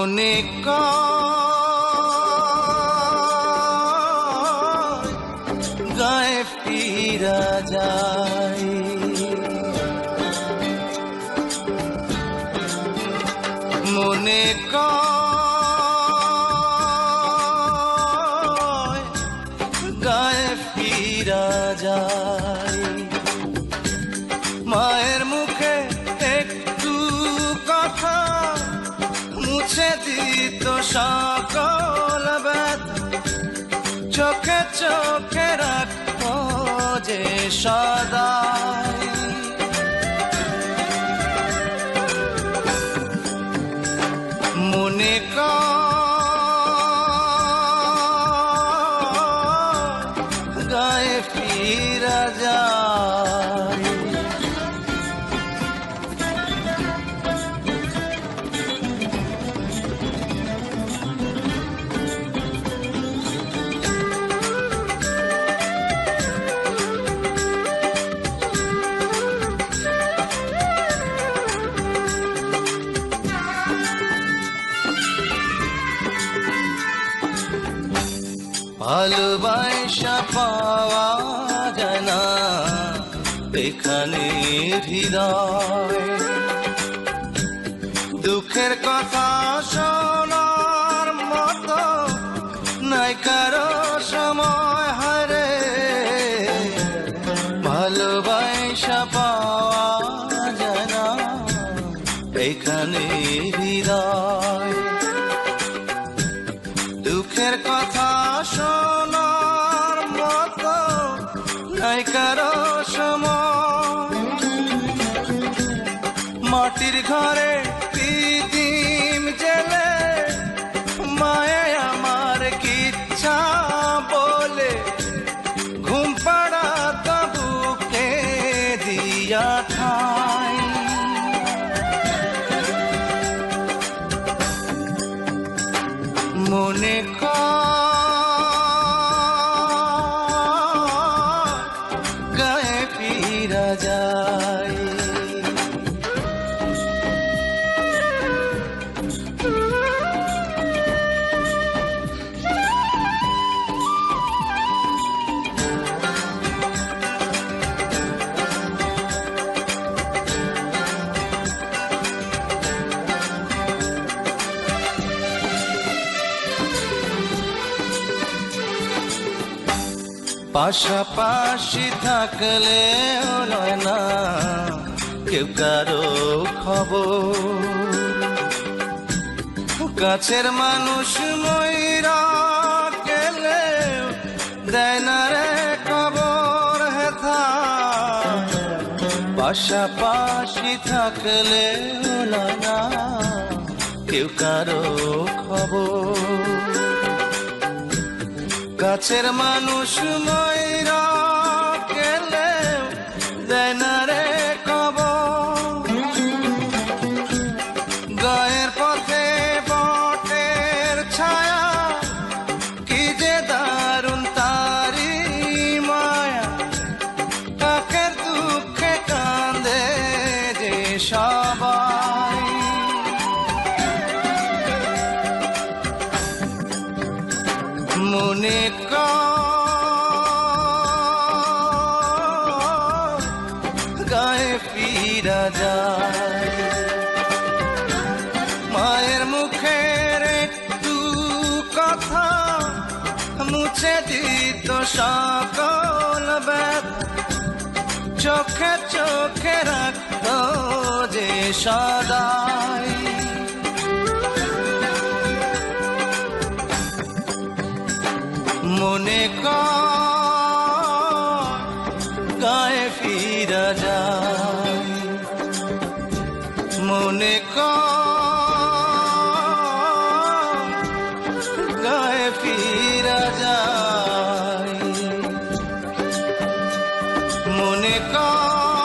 মনে গায়ে ফিরা যায়। মনে গায়ে ফিরা যায়। দিত সকল বেদ চোখে চোখে রাখো যে সদাই ভালোবাসা পাওয়া যায় না এখানে হৃদয়। দুঃখের কথা শোনার মতো নাই কারও সময় হারে ভালোবাসা পাওয়া যায় না এখানে হৃদয়। দুঃখের কথা মাটির ঘরে প্রীতিম জেলে মায়ে আমার কিচ্ছা বলে, ঘুম পাড়া তাবুকে দিয়া ঠাই মনে গায়ে ফিরা যায়। পাশাপাশি থাকলে লয় না, কেউ কারও খবর। কাছের মানুষ ময়রা গেলে দেয় না রে খবর হেথা। পাশাপাশি থাকলে না, কেউ কারও খবর। কাছের মানুষ ময়রা গেলে দেয় রে খবর। গায়ের পথে বটের ছায়া, কি যে দারুণ তারি মায়া। কাকের দুঃখে কান্দে যে সবাই যায়। মায়ের মুখের একটু কথা মুছে দিত সকল চোখে চোখে রাখত যে সদাই। মনে কর গায়ে ফিরা যায়। মনে কর